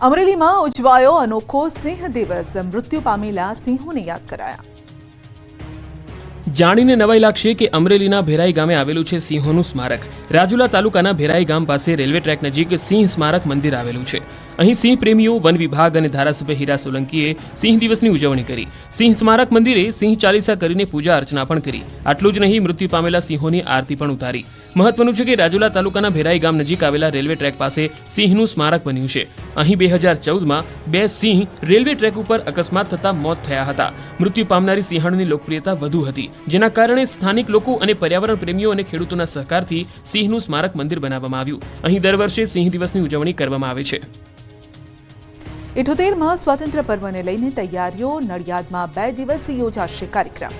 અમરેલીમાં ઉજવાયો અનોખો સિંહ દિવસ. મૃત્યુ પામેલા સિંહોને યાદ કરાયા. જાણીને નવાઈ લાગશે કે અમરેલીના ભેરાઈ ગામે આવેલું છે સિંહોનું સ્મારક. રાજુલા તાલુકાના ભેરાઈ ગામ પાસે રેલવે ટ્રેક નજીક સિંહ સ્મારક મંદિર આવેલું છે. અહીં સિંહ પ્રેમીઓ, વન વિભાગ અને ધારાસભ્ય હીરા સોલંકીએ સિંહ દિવસની ઉજવણી કરી. સિંહ સ્મારક મંદિરે સિંહ ચાલીસા કરીને પૂજા અર્ચના પણ કરી. આટલું જ નહીં, મૃત્યુ પામેલા સિંહોની આરતી પણ ઉતારી. મહત્વનું છે કે રાજુલા તાલુકાના ભેરાઈ ગામ નજીક આવેલા રેલવે ટ્રેક પાસે સિંહનું સ્મારક બન્યું છે. અહીં બે હજાર ચૌદમાં બે સિંહ રેલવે ટ્રેક ઉપર અકસ્માત થતા મોત થયા હતા. મૃત્યુ પામનારી સિંહણની લોકપ્રિયતા વધુ હતી. જેના કારણે સ્થાનિક લોકો અને પર્યાવરણ પ્રેમીઓ અને ખેડૂતોના સહકારથી સિંહનું સ્મારક મંદિર બનાવવામાં આવ્યું. અહીં દર વર્ષે સિંહ દિવસની ઉજવણી કરવામાં આવે છે. ઇઠોતેરમાં સ્વાતંત્ર્ય પર્વને લઈને તૈયારીઓ નડિયાદમાં બે દિવસ યોજાશે કાર્યક્રમ.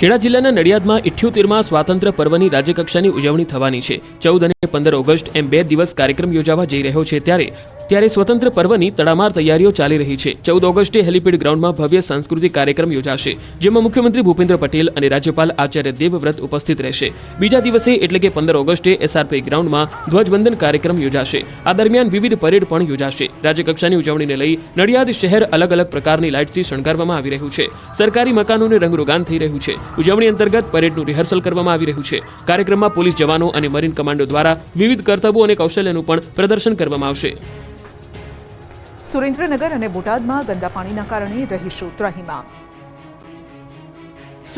ખેડા જિલ્લાના નડિયાદમાં ઇઠ્યોતેરમાં સ્વાતંત્ર્ય પર્વની રાજ્યકક્ષાની ઉજવણી થવાની છે. ચૌદ અને પંદર ઓગસ્ટ એમ બે દિવસ કાર્યક્રમ યોજાવા જઈ રહ્યો છે ત્યારે ત્યારે સ્વતંત્ર પર્વની તડામાર તૈયારીઓ ચાલી રહી છે. ચૌદ ઓગસ્ટે હેલીપેડ ગ્રાઉન્ડમાં ભવ્ય સાંસ્કૃતિક કાર્યક્રમ યોજાશે, જેમાં મુખ્યમંત્રી ભૂપેન્દ્ર પટેલ અને રાજ્યપાલ આચાર્ય દેવવ્રત ઉપસ્થિત રહેશે. બીજા દિવસે એટલે કે પંદર ઓગસ્ટે એસઆરપી ગ્રાઉન્ડમાં ધ્વજવંદન કાર્યક્રમ યોજાશે. આ દરમિયાન વિવિધ પરેડ પણ યોજાશે. રાજ્યકક્ષાની ઉજવણીને લઈ નડિયાદ શહેર અલગ અલગ પ્રકારની લાઇટથી શણગારવામાં આવી રહ્યું છે. સરકારી મકાનોને રંગરોગાન થઈ રહ્યું છે. ઉજવણી અંતર્ગત પરેડનું રિહર્સલ કરવામાં આવી રહ્યું છે. કાર્યક્રમમાં પોલીસ જવાનો અને મરીન કમાન્ડો દ્વારા વિવિધ કરતબો અને કૌશલ્યનું પણ પ્રદર્શન કરવામાં આવશે. સુરેન્દ્રનગર અને બોટાદમાં ગંદા પાણીના કારણે રહીશો ત્રાહીમામ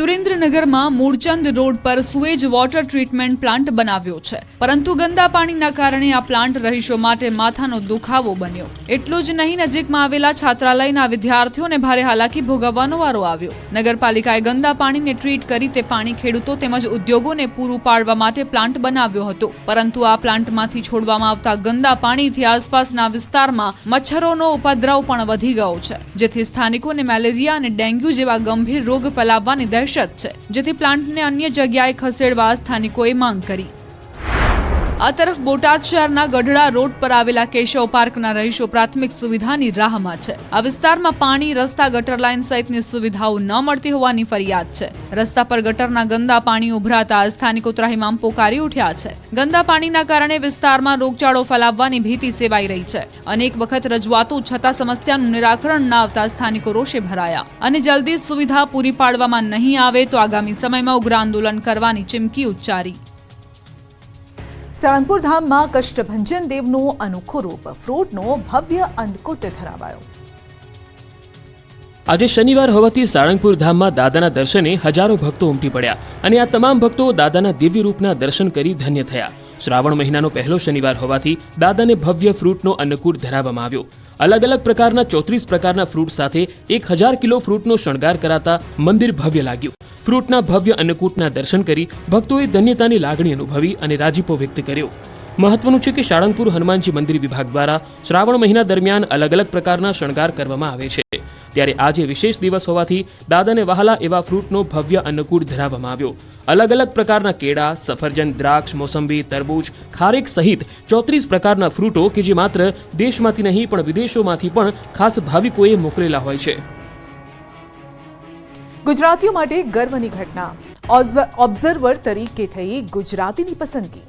સુરેન્દ્રનગરમાં મૂળચંદ રોડ પર સુએજ વોટર ટ્રીટમેન્ટ પ્લાન્ટ બનાવ્યો છે. પરંતુ ગંદા પાણીના કારણે આ પ્લાન્ટ રહીશો માટે માથાનો દુખાવો બન્યો. એટલું જ નહીં, નજીકમાં આવેલા છાત્રાલયના વિદ્યાર્થીઓને ભારે હાલાકી ભોગવવાનો વારો આવ્યો. નગરપાલિકાએ ગંદા પાણીને ટ્રીટ કરી તે પાણી ખેડૂતો તેમજ ઉદ્યોગોને પૂરું પાડવા માટે પ્લાન્ટ બનાવ્યો હતો. પરંતુ આ પ્લાન્ટમાંથી છોડવામાં આવતા ગંદા પાણીથી આસપાસના વિસ્તારમાં મચ્છરોનો ઉપદ્રવ પણ વધી ગયો છે, જેથી સ્થાનિકોને મેલેરિયા અને ડેન્ગ્યુ જેવા ગંભીર રોગ ફેલાવવાની દહેશત છે જેથી પ્લાન્ટને અન્ય જગ્યાએ ખસેડવા સ્થાનિકોએ માંગ કરી. આ તરફ બોટાદ શહેરના ગઢડા રોડ પર આવેલા કેશવ પાર્કના રહીશો પ્રાથમિક સુવિધાની રાહમાં છે. આ વિસ્તારમાં પાણી, રસ્તા, ગટર લાઇન સહિતની સુવિધાઓ ન મળતી હોવાની ફરિયાદ છે. રસ્તા પર ગટરના ગંદા પાણી ઉભરાતા સ્થાનિકો ત્રાહિમામ પોકારી ઉઠ્યા છે. ગંદા પાણીના કારણે વિસ્તારમાં રોગચાળો ફેલાવવાની ભીતિ સેવાઈ રહી છે. અનેક વખત રજૂઆતો છતાં સમસ્યાનું નિરાકરણ ન આવતા સ્થાનિકો રોષે ભરાયા. અને જલ્દી સુવિધા પૂરી પાડવામાં નહીં આવે તો આગામી સમયમાં ઉગ્ર આંદોલન કરવાની ચીમકી ઉચ્ચારી. સાળંગપુર ધામમાં કષ્ટભંજન દેવનો અનોખો રૂપ, ફ્રૂટનો ભવ્ય અન્નકૂટ ધરાવાયો. આજે શનિવાર હોવાથી સાળંગપુર ધામમાં દાદાના દર્શને હજારો ભક્તો ઉમટી પડ્યા અને આ તમામ ભક્તો દાદાના દિવ્ય રૂપના દર્શન કરી ધન્ય થયા. શ્રાવણ મહિનાનો પહેલો શનિવાર હોવાથી દાદાને ભવ્ય ફ્રૂટનો અન્નકૂટ ધરાવવામાં આવ્યો. અલગ અલગ પ્રકારના ચોત્રીસ પ્રકારના ફ્રૂટ સાથે એક હજાર કિલો ફ્રૂટનો શણગાર કરાતા મંદિર ભવ્ય લાગ્યું. ફ્રૂટના ભવ્ય અન્નકૂટના દર્શન કરી ભક્તોએ ધન્યતાની લાગણી અનુભવી અને રાજીપો વ્યક્ત કર્યો. મહત્વનું છે કે સાળંગપુર હનુમાનજી મંદિર વિભાગ દ્વારા શ્રાવણ મહિના દરમિયાન અલગ અલગ પ્રકારના શણગાર કરવામાં આવે છે. ત્યારે આજે વિશેષ દિવસ હોવાથી દાદાને વહાલા એવા ફ્રૂટનો ભવ્ય અન્નકૂટ ધરાવવામાં આવ્યો. અલગ અલગ પ્રકારના કેળા, સફરજન, દ્રાક્ષ, મોસંબી, તરબૂચ, ખારેક સહિત ચોત્રીસ પ્રકારના ફ્રૂટો કે જે માત્ર દેશમાંથી નહીં પણ વિદેશોમાંથી પણ ખાસ ભાવિકોએ મોકલેલા હોય છે. ગુજરાતીઓ માટે ગર્વની ઘટના. ઓબ્ઝર્વર તરીકે થઈ ગુજરાતીની પસંદગી.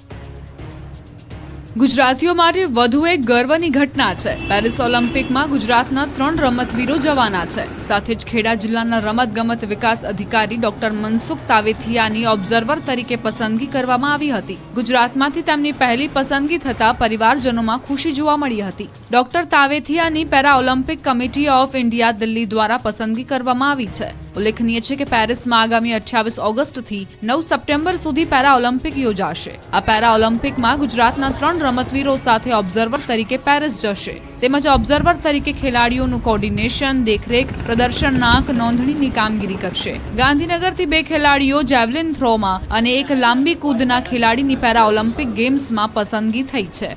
ગુજરાતીઓ માટે વધુ એક ગર્વની ઘટના છે. પેરિસ ઓલિમ્પિકમાં ગુજરાતના ત્રણ રમતવીરો જવાના છે. સાથે જ ખેડા જિલ્લાના રમતગમત વિકાસ અધિકારી ડોક્ટર મનસુખ તાવેથિયાની ઓબ્ઝર્વર તરીકે પસંદગી કરવામાં આવી હતી. ગુજરાતમાંથી તેમની પહેલી પસંદગી થતા પરિવારજનોમાં ખુશી જોવા મળી હતી. Doctor તાવેથિયાની para olympic committee of India Delhi દ્વારા પસંદગી કરવામાં આવી છે. ઉલ્લેખનીય છે કે પેરિસમાં આગામી અઠ્યાવીસ ઓગસ્ટથી નવ સપ્ટેમ્બર સુધી પેરા ઓલિમ્પિક યોજાશે. આ પેરા ઓલિમ્પિકમાં ગુજરાતના ત્રણ રમતવીરો સાથે ઓબ્ઝર્વર તરીકે પેરિસ જશે. તેમજ ઓબ્ઝર્વર તરીકે ખેલાડીઓનું કોર્ડિનેશન દેખરેખ પ્રદર્શનાંક નોંધણીની કામગીરી કરશે. ગાંધીનગરથી બે ખેલાડીઓ જેવલિન થ્રોમાં અને એક લાંબી કૂદના ખેલાડીની પેરા ઓલિમ્પિક ગેમ્સમાં પસંદગી થઈ છે.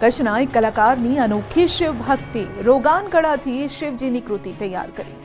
કચ્છના એક કલાકારની અનોખી શિવ ભક્તિ. રોગાન કળાથી શિવજીની કૃતિ તૈયાર કરી.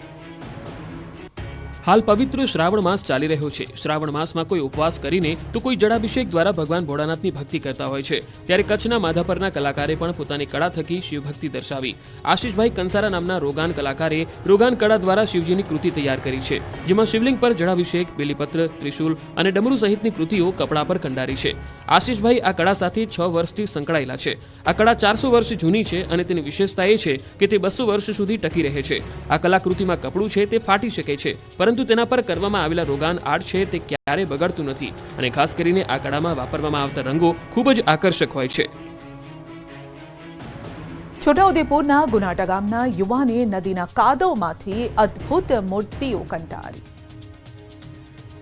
હાલ પવિત્ર શ્રાવણ માસ ચાલી રહ્યો છે. શ્રાવણ માસમાં કોઈ ઉપવાસ કરીને તો કોઈ જળાભિષેક દ્વારા ભગવાન ભોળાનાથની ભક્તિ કરતા હોય છે. ત્યારે કચ્છના માધાપરના કલાકારે પણ પોતાની કળા થકી શિવભક્તિ દર્શાવી. આશીષભાઈ કંસારા નામના રોગાન કલાકારે રોગાન કળા દ્વારા શિવજીની કૃતિ તૈયાર કરી છે, જેમાં શિવલિંગ પર જળાભિષેક, બેલીપત્ર, ત્રિશુલ અને ડમરુ સહિતની કૃતિઓ કપડા પર કંડારી છે. આશીષભાઈ આ કળા સાથે છ વર્ષથી સંકળાયેલા છે. આ કળા ચારસો વર્ષ જૂની છે અને તેની વિશેષતા એ છે કે તે બસો વર્ષ સુધી ટકી રહે છે. આ કલાકૃતિમાં કપડું છે તે ફાટી શકે છે, પરંતુ તેના પર કરવામાં આવેલા રોગાન આર્ટ છે તે ક્યારે બગડતું નથી અને ખાસ કરીને આ કળામાં વાપરવામાં આવતા રંગો ખૂબ જ આકર્ષક હોય છે. છોટાઉદેપુરના ગુનાટા ગામના યુવાને નદીના કાદવમાંથી અદ્ભુત મૂર્તિઓ કંટાળી.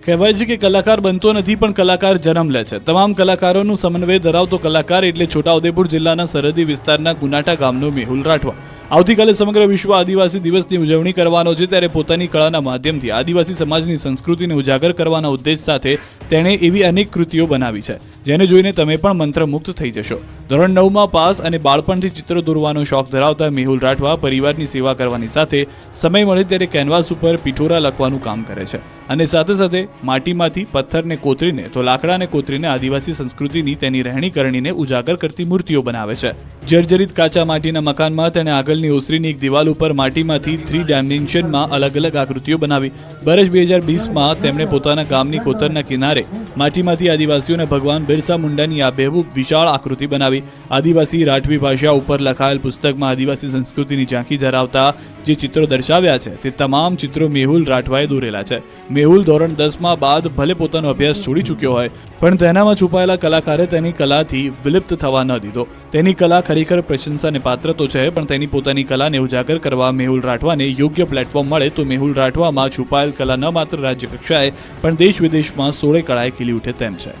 કહેવાય છે કે કલાકાર બનતો નથી પણ કલાકાર જન્મ લે છે. તમામ કલાકારોનું સમન્વય ધરાવતો કલાકાર એટલે છોટાઉદેપુર જિલ્લાના સરહદી વિસ્તારના ગુનાટા ગામનો મેહુલ રાઠવા. આવતીકાલે સમગ્ર વિશ્વ આદિવાસી દિવસની ઉજવણી કરવાનો છે, ત્યારે પોતાની કળાના માધ્યમથી આદિવાસી સમાજની સંસ્કૃતિને ઉજાગર કરવાના ઉદ્દેશ સાથે તેણે એવી અનેક કૃતિઓ બનાવી છે, જેને જોઈને તમે પણ મંત્રમુગ્ધ થઈ જશો. ધોરણ નવમાં પાસ અને બાળપણથી ચિત્ર દોરવાનો શોખ ધરાવતા મેહુલ રાઠવા પરિવારની સેવા કરવાની સાથે સમય મળે ત્યારે કેનવાસ ઉપર પિઠોરા લખવાનું કામ કરે છે. અને સાથે સાથે માટીમાંથી પથ્થરને કોતરીને, તો લાકડાને કોતરીને આદિવાસી સંસ્કૃતિની તેની રહેણી કરણીને ઉજાગર કરતી મૂર્તિઓ બનાવે છે. જર્જરિત કાચા માટીના મકાનમાં તેણે આગળની ઓસરીની એક દિવાલ ઉપર માટીમાંથી થ્રી ડાયમેન્શનમાં અલગ અલગ આકૃતિઓ બનાવી. વર્ષ બે હજાર વીસમાં તેમણે પોતાના ગામની કોતરના કિનારે માટીમાંથી આદિવાસીઓને ભગવાન બિરસા મુંડાની આ આબેહૂબ વિશાળ આકૃતિ બનાવી. આદિવાસી રાઠવી ભાષા ઉપર લખાયેલ પુસ્તકમાં આદિવાસી સંસ્કૃતિની ઝાંખી ધરાવતા જે ચિત્રો દર્શાવ્યા છે, તે તમામ ચિત્રો મેહુલ રાઠવાએ દોરેલા છે. મેહુલ ધોરણ દસમાં બાદ ભલે પોતાનો અભ્યાસ છોડી ચૂક્યો હોય, પણ તેનામાં છુપાયેલા કલાકારે તેની કલાથી વિલુપ્ત થવા ન દીધો. તેની કલા ખરેખર પ્રશંસાને પાત્ર તો છે, પણ તેની પોતાની કલાને ઉજાગર કરવા મેહુલ રાઠવાને યોગ્ય પ્લેટફોર્મ મળે તો મેહુલ રાઠવામાં છુપાયેલ કલા ન માત્ર રાજ્ય કક્ષાએ પણ દેશ વિદેશમાં સોળે કળાએ ખીલી ઉઠે તેમ છે.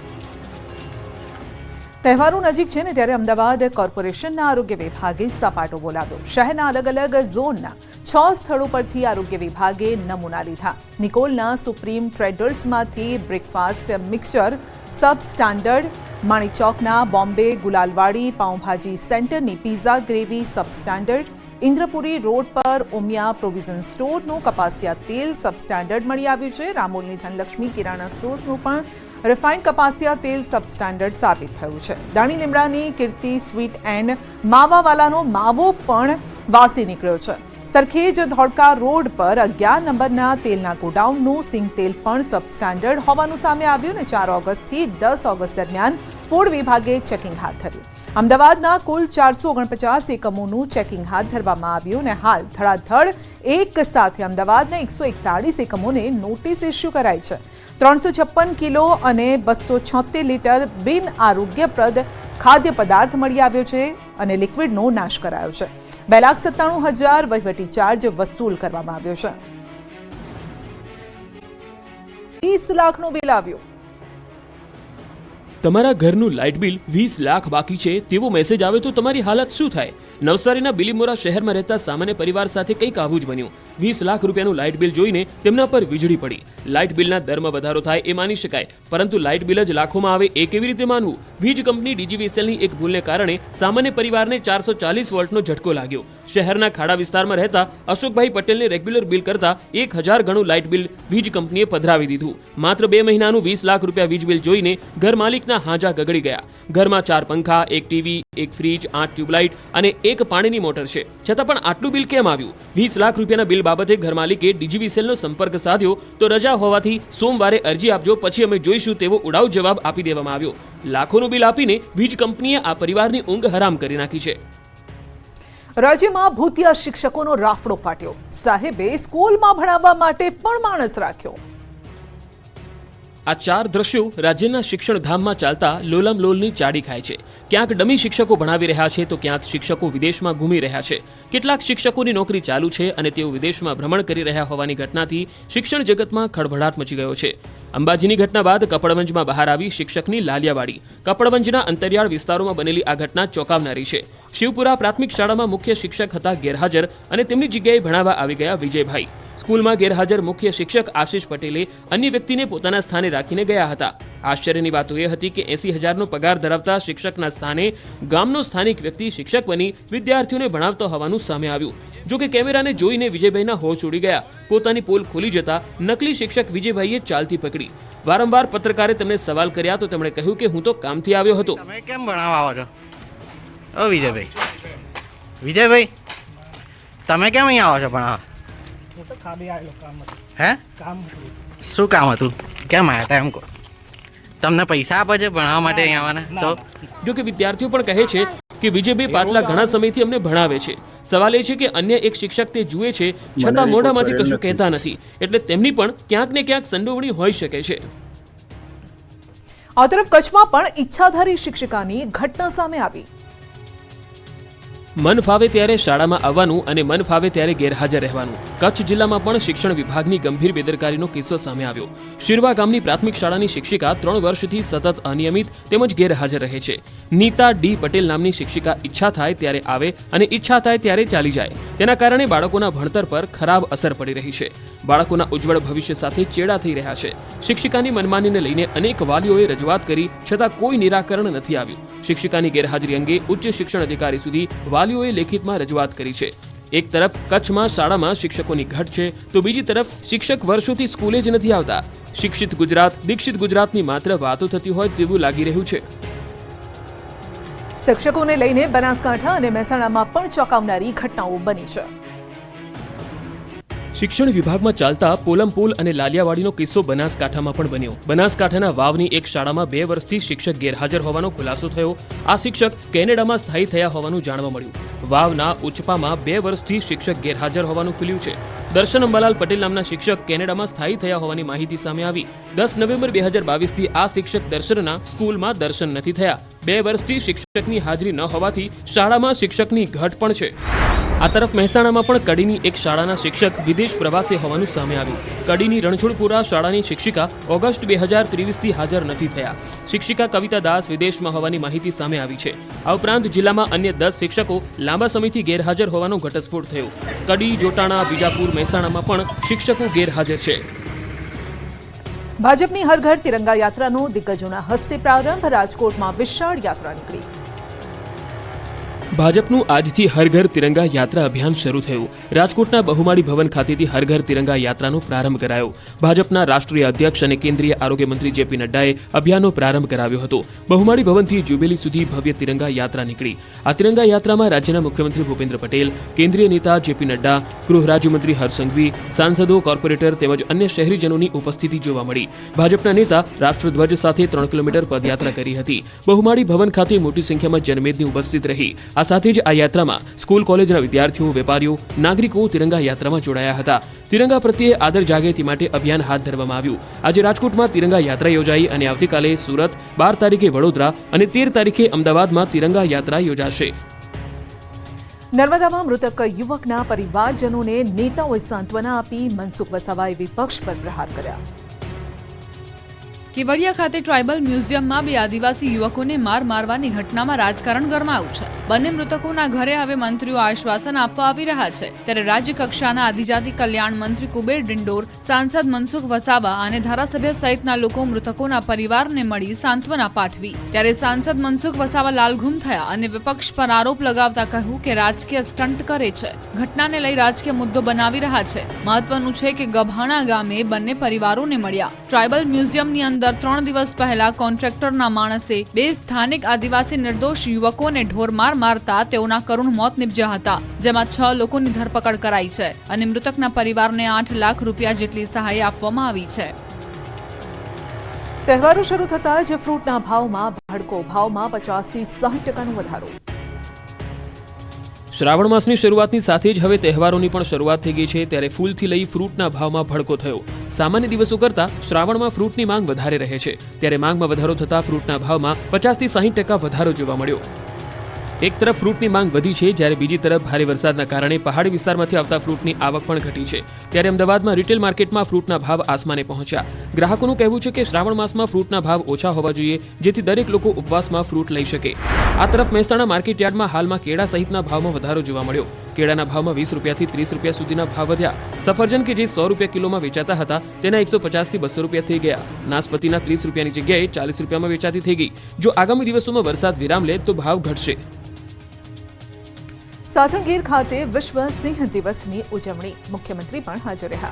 તહેવારો નજીક છે ને ત્યારે અમદાવાદ કોર્પોરેશનના આરોગ્ય વિભાગે સપાટો બોલાવ્યો. શહેરના અલગ અલગ ઝોનના છ સ્થળો પરથી આરોગ્ય વિભાગે નમૂના લીધા. નિકોલના સુપ્રીમ ટ્રેડર્સમાંથી બ્રેકફાસ્ટ મિક્સચર સબ સ્ટાન્ડર્ડ માણીચોકના બોમ્બે ગુલાલવાડી પાઉંભાજી સેન્ટરની pizza gravy sub standard Indrapuri road પર ઉમિયા પ્રોવિઝન સ્ટોરનું કપાસિયા તેલ સબસ્ટાન્ડર્ડ મળી આવ્યું છે. રામોલની ધનલક્ષ્મી કિરાણા સ્ટોર્સનું પણ રિફાઇન્ડ કપાસિયા તેલ સબસ્ટાન્ડર્ડ સાબિત થયું છે. દાણી લીમડાની કીર્તિ સ્વીટ એન્ડ માવાવાલાનો માવો પણ વાસી નીકળ્યો છે. સરખેજ ધોળકા રોડ પર અગિયાર નંબરના તેલના ગોડાઉનનું સિંગ તેલ પણ સબસ્ટાન્ડર્ડ હોવાનું સામે આવ્યું ને ચાર ઓગસ્ટથી દસ ઓગસ્ટ દરમિયાન ફૂડ વિભાગે ચેકિંગ હાથ ધર્યું અમદાવાદના કુલ ચારસો ઓગણપચાસ એકમોનું ચેકિંગ હાથ ધરવામાં આવ્યું અને હાલ ધડાધડ એક સાથે અમદાવાદના એકસો એકતાળીસ એકમોને નોટિસ ઇસ્યુ કરાઈ છે. ત્રણસો છપ્પન કિલો અને બસો છોતેર લીટર બિન આરોગ્યપ્રદ ખાદ્ય પદાર્થ મળી આવ્યો છે અને લિક્વિડનો નાશ કરાયો છે. બે લાખ સત્તાણું હજાર વહીવટી ચાર્જ વસૂલ કરવામાં આવ્યો છે. વીસ લાખનું બિલ આવ્યું. તમારા ઘરનું લાઇટ બિલ વીસ લાખ બાકી છે તેવો મેસેજ આવે તો તમારી હાલત શું થાય? નવસારીના બિલીમોરા શહેરમાં રહેતા સામાન્ય પરિવાર સાથે કંઈક આવું જ બન્યું. વીસ લાખ રૂપિયાનું લાઇટ બિલ જોઈને તેમના પર વીજળી પડી. લાઇટ બિલના દરમાં વધારો થાય એ માની શકાય, પરંતુ લાઇટ બિલ જ લાખોમાં આવે એ કેવી રીતે માનવું? વીજ કંપની ડીજીવીએસએલની એક ભૂલને કારણે સામાન્ય પરિવારને ચારસો ચાલીસ વોલ્ટનો ઝટકો લાગ્યો. શહેરના ખાડા વિસ્તારમાં રહેતા અશોકભાઈ પટેલને રેગ્યુલર બિલ કરતા એક હજાર ગણું લાઇટ બિલ વીજ કંપનીએ પધરાવી દીધું. માત્ર બે મહિનાનું વીસ લાખ રૂપિયા વીજ બિલ જોઈને ઘર માલિકના હાજા ગગડી ગયા. ઘરમાં ચાર પંખા, એક ટીવી, એક ફ્રીજ, આઠ ટ્યુબલાઇટ અને એક પાણીની મોટર છે. છતાં પણ આટલું બિલ કેમ આવ્યું? વીસ લાખ રૂપિયાના બિલ બાબતે ઘર માલિકે ડીજીવીસીએલનો સંપર્ક સાધ્યો તો રજા હોવાથી સોમવારે અરજી આપજો, પછી અમે જોઈશું તેવો ઉડાવ જવાબ આપી દેવામાં આવ્યો. લાખોનું બિલ આપીને વીજ કંપનીએ આ પરિવારની ઊંઘ હરામ કરી નાખી છે. રાજ્યમાં ભૂતિયા શિક્ષકોનો રાફડો ફાટ્યો. સાહેબે સ્કૂલમાં ભણાવવા માટે પણ માણસ રાખ્યો. આ ચાર દ્રશ્યો રાજ્યના શિક્ષણ ધામમાં ચાલતા લોલમ લોલની ચાડી ખાય છે. ક્યાંક ડમી શિક્ષકો ભણાવી રહ્યા છે તો ક્યાંક શિક્ષકો વિદેશમાં ઘૂમી રહ્યા છે. કેટલાક શિક્ષકોની નોકરી ચાલુ છે અને તેઓ વિદેશમાં ભ્રમણ કરી રહ્યા હોવાની ઘટનાથી શિક્ષણ જગતમાં ખળભળાટ મચી ગયો છે. અંબાજીની ઘટના બાદ કપડવંજમાં બહાર આવી શિક્ષકની લાલિયાવાડી. કપડવંજના અંતરિયાળ વિસ્તારોમાં બનેલી આ ઘટના ચોંકાવનારી છે. શિવપુરા પ્રાથમિક શાળામાં મુખ્ય શિક્ષક હતા ગેરહાજર અને તેમની જગ્યાએ ભણાવવા આવી ગયા વિજયભાઈ. સ્કૂલમાં ગેરહાજર મુખ્ય શિક્ષક આશિષ પટેલે અન્ય વ્યક્તિને પોતાના સ્થાને રાખીને ગયા હતા. આશ્ચર્યની વાત એ હતી કે એસી હજારનો પગાર ધરાવતા શિક્ષકના સ્થાને ગામનો સ્થાનિક વ્યક્તિ શિક્ષક બની વિદ્યાર્થીઓને ભણાવતો હોવાનું સામે આવ્યું. જો કે કેમેરાને જોઈને વિજયભાઈના હોશ ઉડી ગયા. પોતાની પોલ ખોલી જતા નકલી શિક્ષક વિજયભાઈએ ચાલતી પકડી. વારંવાર પત્રકારે તેમને સવાલ કર્યા તો તેમણે કહ્યું કે હું તો કામથી આવ્યો હતો. કેમ ભણાવવા આવો છો? ઓ વિજયભાઈ. વિજયભાઈ તમે કેમ અહીંયા આવો છો પણ હું તો ખાલી આવેલો કામ હતું. હે? કામ શું કામ હતું? કેમ આવ્યા હતા એમ કહો. તમને પૈસા આપે છે ભણાવવા માટે અહીં આવવાના? તો? જો કે વિદ્યાર્થીઓ પણ કહે છે કે વિજયભાઈ પાછલા ઘણા સમયથી અમને ભણાવે છે. સવાલ એ છે કે અન્ય એક શિક્ષક તે જુએ છે છતાં મોઢામાંથી કશું કહેતા નથી. એટલે તેમની પણ ક્યાંક ને ક્યાંક સંડોવણી હોઈ શકે છે. આ તરફ કચ્છમાં પણ ઈચ્છાધારી શિક્ષિકાની ઘટના સામે આવી. મન ફાવે ત્યારે શાળામાં આવવાનું અને મન ફાવે ત્યારે ગેરહાજર રહેવાનું. કચ્છ જિલ્લામાં પણ શિક્ષણ વિભાગની ગંભીર બેદરકારીનો કિસ્સો સામે આવ્યો. શિરવા ગામની પ્રાથમિક શાળાની શિક્ષિકા ત્રણ વર્ષથી સતત અનિયમિત તેમજ ગેરહાજર રહે છે. નીતા ડી પટેલ નામની શિક્ષિકા ઈચ્છા થાય ત્યારે આવે અને ઈચ્છા થાય ત્યારે ચાલી જાય. તેના કારણે બાળકોના ભણતર પર ખરાબ અસર પડી રહી છે. બાળકોના ઉજ્જવળ ભવિષ્ય સાથે ચેડા થઈ રહ્યા છે. શિક્ષિકાની મનમાનીને લઈને અનેક વાલીઓએ રજૂઆત કરી છતાં કોઈ નિરાકરણ નથી આવ્યું. શિક્ષિકાની ગેરહાજરી અંગે ઉચ્ચ શિક્ષણ અધિકારી સુધી વાલીઓએ લેખિતમાં રજૂઆત કરી છે. એક તરફ કચ્છમાં શાળામાં શિક્ષકોની ઘટ છે, તો બીજી તરફ શિક્ષક વર્ષોથી સ્કૂલે જ નથી આવતા. શિક્ષિત ગુજરાત, દીક્ષિત ગુજરાતની માત્ર વાતો થતી હોય તેવું લાગી રહ્યું છે. શિક્ષકોને લઈને બનાસકાંઠા અને મહેસાણામાં પણ ચોંકાવનારી ઘટનાઓ બની છે. શિક્ષણ વિભાગમાં ચાલતા પોલમપુલ અને લાલિયાવાડીનો કિસ્સો બનાસકાંઠામાં પણ બન્યો. બનાસકાંઠાના વાવની એક શાળામાં બે વર્ષથી શિક્ષક ગેરહાજર હોવાનો ખુલાસો થયો. આ શિક્ષક કેનેડામાં સ્થાયી થયા હોવાનું જાણવા મળ્યું. વાવના ઉચપામાં બે વર્ષથી શિક્ષક ગેરહાજર હોવાનું ખુલ્યું છે. દર્શન અંબાલાલ પટેલ નામના શિક્ષક કેનેડામાં સ્થાયી થયા હોવાની માહિતી સામે આવી. દસ નવેમ્બર બે હજાર બાવીસથી આ શિક્ષક દર્શનના સ્કૂલમાં દર્શન નથી થયા. બે વર્ષથી શિક્ષકની હાજરી ન હોવાથી શાળામાં શિક્ષકની ઘટ પણ છે. આ તરફ મહેસાણામાં પણ કડીની એક શાળાના શિક્ષક વિદેશ પ્રવાસે હોવાનું સામે આવ્યું. કડીની રણછોડપુરા શાળાની શિક્ષિકા ઓગસ્ટ બે હજાર ત્રેવીસથી હાજર નથી થયા. શિક્ષિકા કવિતા દાસ વિદેશમાં હોવાની માહિતી સામે આવી છે. આ ઉપરાંત જિલ્લામાં અન્ય દસ શિક્ષકો લાંબા સમયથી ગેરહાજર હોવાનો ઘટસ્ફોટ થયો. કડી, જોટાણા, બીજાપુર, મહેસાણામાં પણ શિક્ષકો ગેરહાજર છે. ભાજપની હર તિરંગા યાત્રાનો દિગ્ગજોના હસ્તે પ્રારંભ, રાજકોટમાં વિશાળ યાત્રા નીકળી. ભાજપનું આજથી હર ઘર તિરંગા યાત્રા અભિયાન શરૂ થયું. રાજકોટના બહુમાળી ભવન ખાતેથી હર ઘર તિરંગા યાત્રાનો પ્રારંભ કરાયો. ભાજપના રાષ્ટ્રીય અધ્યક્ષ અને કેન્દ્રીય આરોગ્ય મંત્રી જેપી નડ્ડાએ અભિયાનનો પ્રારંભ કરાવ્યો હતો. બહુમાળી ભવનથી જુબેલી સુધી ભવ્ય તિરંગા યાત્રા નીકળી. આ તિરંગા યાત્રામાં રાજ્યના મુખ્યમંત્રી ભૂપેન્દ્ર પટેલ, કેન્દ્રીય નેતા જેપી નડ્ડા, ગૃહ રાજ્યમંત્રી હરસંઘવી સંઘવી, સાંસદો, કોર્પોરેટર તેમજ અન્ય શહેરીજનોની ઉપસ્થિતિ જોવા મળી. ભાજપના નેતા રાષ્ટ્રધ્વજ સાથે ત્રણ કિલોમીટર પદયાત્રા કરી હતી. બહુમાળી ભવન ખાતે મોટી સંખ્યામાં જનમેદની ઉપસ્થિત રહી. આ સાથે જ આ યાત્રામાં સ્કૂલ, કોલેજના વિદ્યાર્થીઓ, વેપારીઓ, નાગરિકો તિરંગા યાત્રામાં જોડાયા હતા. તિરંગા પ્રત્યે આદર જાગે તે માટે અભિયાન હાથ ધરવામાં આવ્યું. આજે રાજકોટમાં તિરંગા યાત્રા યોજાઈ અને આવતીકાલે સુરત, બાર તારીખે વડોદરા અને તેર તારીખે અમદાવાદમાં તિરંગા યાત્રા યોજાશે. નર્મદામાં મૃતક યુવકના પરિવારજનોને નેતાઓએ સાંત્વના આપી મનસુખ વસાવાએ વિપક્ષ પર પ્રહાર કર્યા. કેવડિયા ખાતે ટ્રાઇબલ મ્યુઝિયમમાં બે આદિવાસી યુવકોને માર મારવાની ઘટનામાં રાજકારણ ગરમાયું છે. બંને મૃતકોના ઘરે હવે મંત્રીઓ આશ્વાસન આપવા આવી રહ્યા છે. ત્યારે રાજ્ય કક્ષાના આદિજાતિ કલ્યાણ મંત્રી કુબેર ડિંડોર, સાંસદ મનસુખ વસાવા અને ધારાસભ્ય સહિતના લોકો મૃતકોના પરિવારને મળી સાંત્વના પાઠવી. ત્યારે સાંસદ મનસુખ વસાવા લાલઘુમ થયા અને વિપક્ષ પર આરોપ લગાવતા કહ્યું કે રાજકીય સ્ટન્ટ કરે છે. ઘટનાને લઈ રાજકીય મુદ્દો બનાવી રહ્યા છે. મહત્વનું છે કે ગભાણા ગામે બંને પરિવારોને મળ્યા. ટ્રાઇબલ મ્યુઝિયમની અંદર ત્રણ દિવસ પહેલા કોન્ટ્રાક્ટરના માણસે બે સ્થાનિક આદિવાસી નિર્દોષ યુવકોને ઢોરમાર મારતા તેઓના કરુણ મોત નિપજ્યા હતા, જેમાં છ લોકોની ધરપકડ કરાઈ છે અને મૃતકના પરિવારને આઠ લાખ રૂપિયા જેટલી સહાય આપવામાં આવી છે. તહેવારો શરૂ થતાં જ ફ્રૂટના ભાવમાં ભડકો, ભાવમાં પચાસથી સાઠ ટકાનો વધારો. શ્રાવણ માસની શરૂઆતની સાથે જ હવે તહેવારોની પણ શરૂઆત થઈ ગઈ છે. ત્યારે ફૂલથી લઈ ફ્રૂટના ભાવમાં ભડકો થયો. સામાન્ય દિવસો કરતાં શ્રાવણમાં ફ્રૂટની માંગ વધારે રહે છે. ત્યારે માંગમાં વધારો થતાં ફ્રૂટના ભાવમાં પચાસથી સાહીઠ ટકા વધારો જોવા મળ્યો. એક તરફ ફ્રૂટની માંગ વધી છે, જ્યારે બીજી તરફ ભારે વરસાદના કારણે પહાડી વિસ્તારમાંથી આવતા ફ્રૂટની આવક પણ ઘટી છે. ત્યારે અમદાવાદમાં રિટેલ માર્કેટમાં ફ્રૂટના ભાવ આસમાને પહોંચ્યા. ગ્રાહકોનું કહેવું છે કે શ્રાવણ માસમાં ફ્રૂટના ભાવ ઓછા હોવા જોઈએ, જેથી દરેક લોકો ઉપવાસમાં ફ્રૂટ લઈ શકે. આ તરફ મહેસાણા માર્કેટ યાર્ડમાં હાલમાં કેળા સહિતના ભાવમાં વધારો જોવા મળ્યો. કેળાના ભાવમાં વીસ રૂપિયાથી ત્રીસ રૂપિયા સુધીના ભાવ વધ્યા. સફરજન કે જે સો રૂપિયા કિલોમાં વેચાતા હતા, તેના એકસો પચાસથી બસો રૂપિયા થઈ ગયા. નાસપતિના ત્રીસ રૂપિયાની જગ્યાએ ચાલીસ રૂપિયામાં વેચાતી થઈ ગઈ. જો આગામી દિવસોમાં વરસાદ વિરામ લે, તો ભાવ ઘટશે. સાસણગીર ખાતે વિશ્વ સિંહ દિવસની ઉજવણી. મુખ્યમંત્રી પણ હાજર રહ્યા.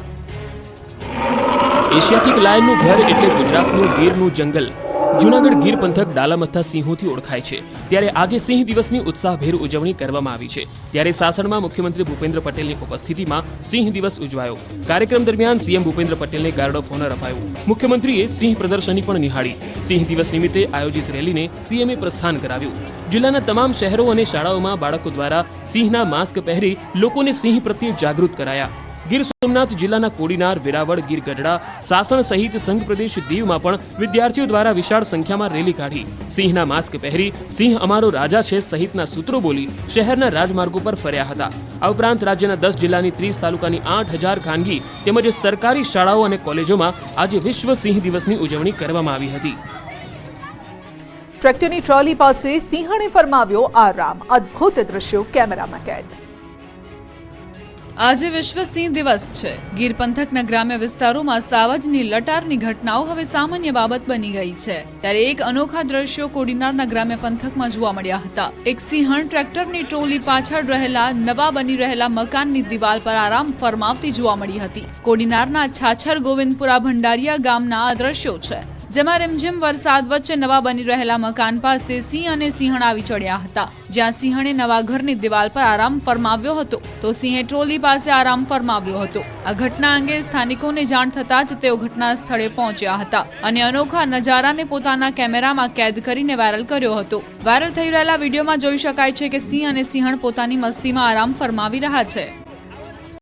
એશિયાટિક લાયનનું ઘર એટલે ગુજરાતનું ગીરનું જંગલ. જૂનાગઢ ગીર પંથક ડાલામથ્થા સિંહોથી ઓળખાય છે. ત્યારે આજે સિંહ દિવસની ઉત્સાહભેર ઉજવણી કરવામાં આવી છે. ત્યારે સાસણમાં મુખ્યમંત્રી ભૂપેન્દ્ર પટેલની ઉપસ્થિતિમાં સિંહ દિવસ ઉજવાયો. કાર્યક્રમ દરમિયાન સીએમ ભૂપેન્દ્ર પટેલને ગાર્ડ ઓફ ઓનર અપાયું. મુખ્યમંત્રીએ સિંહ પ્રદર્શની પણ નિહાળી. સિંહ દિવસ નિમિત્તે આયોજિત રેલીને સીએમએ પ્રસ્થાન કરાવ્યું. જિલ્લાના તમામ શહેરો અને શાળાઓમાં બાળકો દ્વારા સિંહના માસ્ક પહેરી લોકોને સિંહ પ્રત્યે જાગૃત કરાયા. ગીર સોમનાથ જિલ્લાના કોડીનાર, વેરાવળ, ગીર ગઢડા, સાસણ સહિત સંઘ પ્રદેશ દીવમાં પણ વિદ્યાર્થીઓ દ્વારા વિશાળ સંખ્યામાં રેલી કાઢી. સિંહના માસ્ક પહેરી, સિંહ અમારો રાજા છે સહિતના સૂત્રો બોલી શહેરના રાજમાર્ગો પર ફર્યા હતા. આ ઉપરાંત રાજ્યના દસ જિલ્લાની ત્રીસ તાલુકાની આઠ હજાર ખાનગી તેમજ સરકારી શાળાઓ અને કોલેજોમાં આજે વિશ્વ સિંહ દિવસની ઉજવણી કરવામાં આવી હતી. ટ્રેક્ટરની ટ્રોલી પાસે સિંહણે ફરમાવ્યો આરામ. અદ્ભુત દ્રશ્યો કેમેરામાં કેદ. આજે વિશ્વ સિંહ દિવસ છે. ગીર પંથકના ગ્રામ્ય વિસ્તારોમાં સાવજની લટારની ઘટનાઓ હવે સામાન્ય બાબત બની ગઈ છે. ત્યારે એક અનોખા દ્રશ્યો કોડીનારના ગ્રામ્ય પંથકમાં જોવા મળ્યા હતા. એક સિંહણ ટ્રેક્ટરની ટોલી પાછળ રહેલા, નવા બની રહેલા મકાનની દિવાલ પર આરામ ફરમાવતી જોવા મળી હતી. કોડીનારના છાછર ગોવિંદપુરા ભંડારિયા ગામના આ દ્રશ્યો છે. જેમાં રીમઝીમ વરસાદ વચ્ચે નવા બની રહેલા મકાન પાસે સિંહ અને સિંહણ આવી ચડ્યા હતા. જ્યાં સિંહણે નવા ઘરની દિવાલ પર આરામ ફરમાવ્યો હતો, તો સિંહે ટ્રોલી પાસે આરામ ફરમાવ્યો હતો. આ ઘટના અંગે સ્થાનિકોને જાણ થતાં જ તેઓ ઘટના સ્થળે પહોંચ્યા હતા અને અનોખા નજારાને પોતાના કેમેરામાં કેદ કરીને વાયરલ કર્યો હતો. વાયરલ થઈ રહેલા વિડીયોમાં જોઈ શકાય છે કે સિંહ અને સિંહણ પોતાની મસ્તીમાં આરામ ફરમાવી રહ્યા છે.